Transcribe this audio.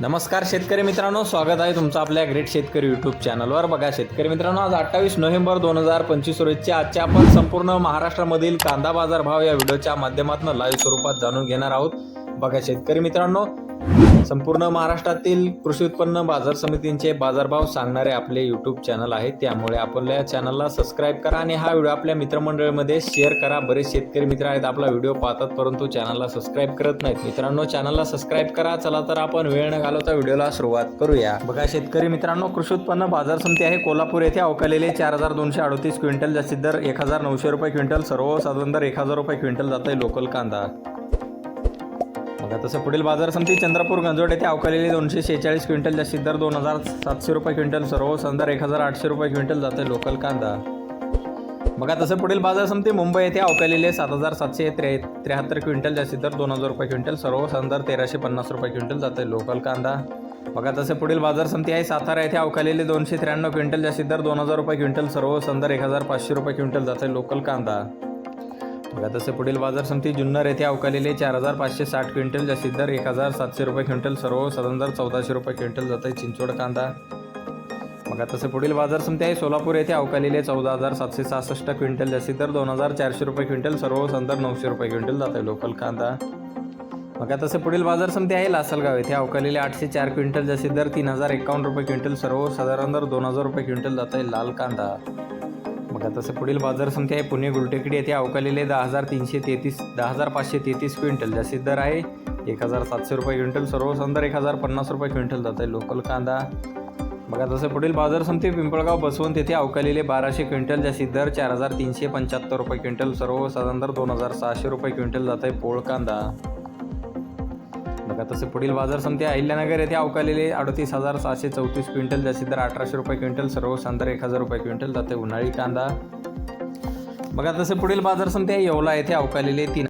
नमस्कार शेतकरी मित्रांनो स्वागत आहे तुमचं आपल्या ग्रेट शेतकरी यूट्यूब चॅनलवर बघा शेतकरी मित्रांनो आज अठ्ठावीस नोव्हेंबर दोन हजार पंचवीस रोजच्या आजच्या आपण संपूर्ण महाराष्ट्रामधील कांदा बाजार भाव या व्हिडिओच्या माध्यमातून लाईव्ह स्वरूपात जाणून घेणार आहोत. बघा शेतकरी मित्रांनो संपूर्ण महाराष्ट्रातील कृषी उत्पन्न बाजार समितींचे बाजारभाव सांगणारे आपले यूट्यूब चॅनल आहे. त्यामुळे आपल्या चॅनलला सबस्क्राईब करा आणि हा व्हिडिओ आपल्या मित्रमंडळीमध्ये शेअर करा. बरेच शेतकरी मित्र आहेत आपला व्हिडिओ पाहतात परंतु चॅनलला सबस्क्राईब करत नाहीत. मित्रांनो चॅनलला सबस्क्राईब करा. चला तर आपण वेळ न घालवता व्हिडिओला सुरुवात करूया. बघा शेतकरी मित्रांनो कृषी उत्पन्न बाजार समिती आहे कोल्हापूर येथे. अवकालेले चार हजार दोनशे अडतीस क्विंटल जास्तीत दर एक हजार नऊशे रुपये क्विंटल सर्वसाधारण दर एक हजार रुपये क्विंटल जात आहे लोकल कांदा. बघा तसं पुढील बाजार समिती चंद्रपूर गंजोड येथे अवकालेले दोनशे शेहेचाळीस क्विंटल जास्तीत दर दोन हजार सातशे रुपये क्विंटल सर्व संदर एक हजार आठशे रुपये क्विंटल जाते लोकल कांदा. बघा तसं पुढील बाजार समिती मुंबई येथे अवकालेले सात हजार सातशे त्रे त्र्याहत्तर क्विंटल जास्तीत दर दोन हजार रुपये क्विंटल सर्व संदर तेराशे पन्नास रुपये क्विंटल जाते लोकल कांदा. बघा तसे पुढील बाजार समिती आहे सातारा येथे अवकालेले दोनशे त्र्याण्णव क्विंटल जास्तीत दर दोन हजार रुपये क्विंटल सर्व संदर एक हजार पाचशे रुपये क्विंटल जाते लोकल कांदा. बघा तसे पुढील बाजार समिती जुन्नर येथे अवकालेले चार हजार पाचशे साठ क्विंटल जास्तीत दर एक हजार सातशे रुपये क्विंटल सर्व साधारण दर चौदाशे रुपये क्विंटल जात आहे चिंचवड कांदा. बघा तसे पुढील बाजार समिती आहे सोलापूर येथे अवकालेले चौदा हजार सातशे सहासष्ट क्विंटल जास्तीत दर दोन हजार चारशे रुपये क्विंटल सर्व संदर नऊशे रुपये क्विंटल जात आहे लोकल कांदा. बघा तसे पुढील बाजार समिती आहे लासलगाव येथे अवकालेले आठशे चार क्विंटल जास्तीत दर तीन हजार एकावन्न रुपये क्विंटल सर्व साधारण दर दोन हजार रुपये क्विंटल जात आहे लाल कांदा. बघा तसं पुढील बाजार समिती आहे. पुणे गुलटेकडी येथे अवकालेले दहा हजार तीनशे तेहतीस दहा हजार पाचशे तेहतीस क्विंटल. जास्तीत दर आहे एक हजार सातशे रुपये क्विंटल. सर्व संदर एक हजार पन्नास रुपये क्विंटल जात आहे. लोकल कांदा. बघा तसं पुढील बाजार समिती पिंपळगाव बसवून तेथे अवकालेले बाराशे क्विंटल. जास्तीत दर चार हजार तीनशे पंच्याहत्तर रुपये क्विंटल. सर्वसाधारण दर दोन हजार सहाशे रुपये क्विंटल जात आहे. पोळ कांदा. बघा तसे पुढील बाजार समिती अहिल्यानगर येथे अवकालेले अडतीस हजार सहाशे चौतीस क्विंटल जास्तीत दर अठराशे रुपये क्विंटल सर्व सांदर एक हजार रुपये क्विंटल जाते उन्हाळी कांदा. बघा तसे पुढील बाजार समिती आहे येवला येथे अवकालेले तीन